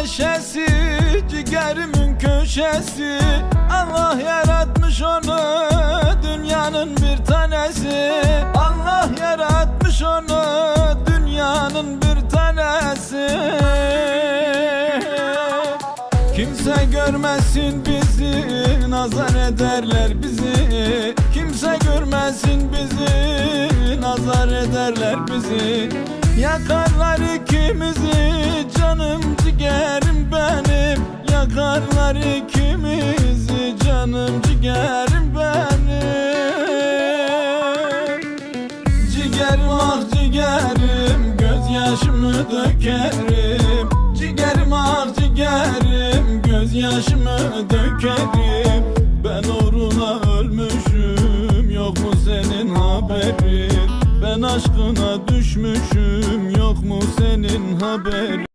neşesi Ciğerimin köşesi. Allah yaratmış onu Dünyanın bir tanesi. Allah yaratmış onu Dünyanın bir tanesi. Kimse görmesin bizi Nazar ederler bizi. Kimse görmesin bizi Nazar ederler bizi. Yakarlar ikimizi Yakarlar ikimizi Canım ciğerim benim. Ciğerim ah ciğerim Gözyaşımı dökerim. Ciğerim ah ciğerim Gözyaşımı dökerim. Ben uğruna ölmüşüm Yok mu senin haberin? Ben aşkına düşmüşüm Yok mu senin haberin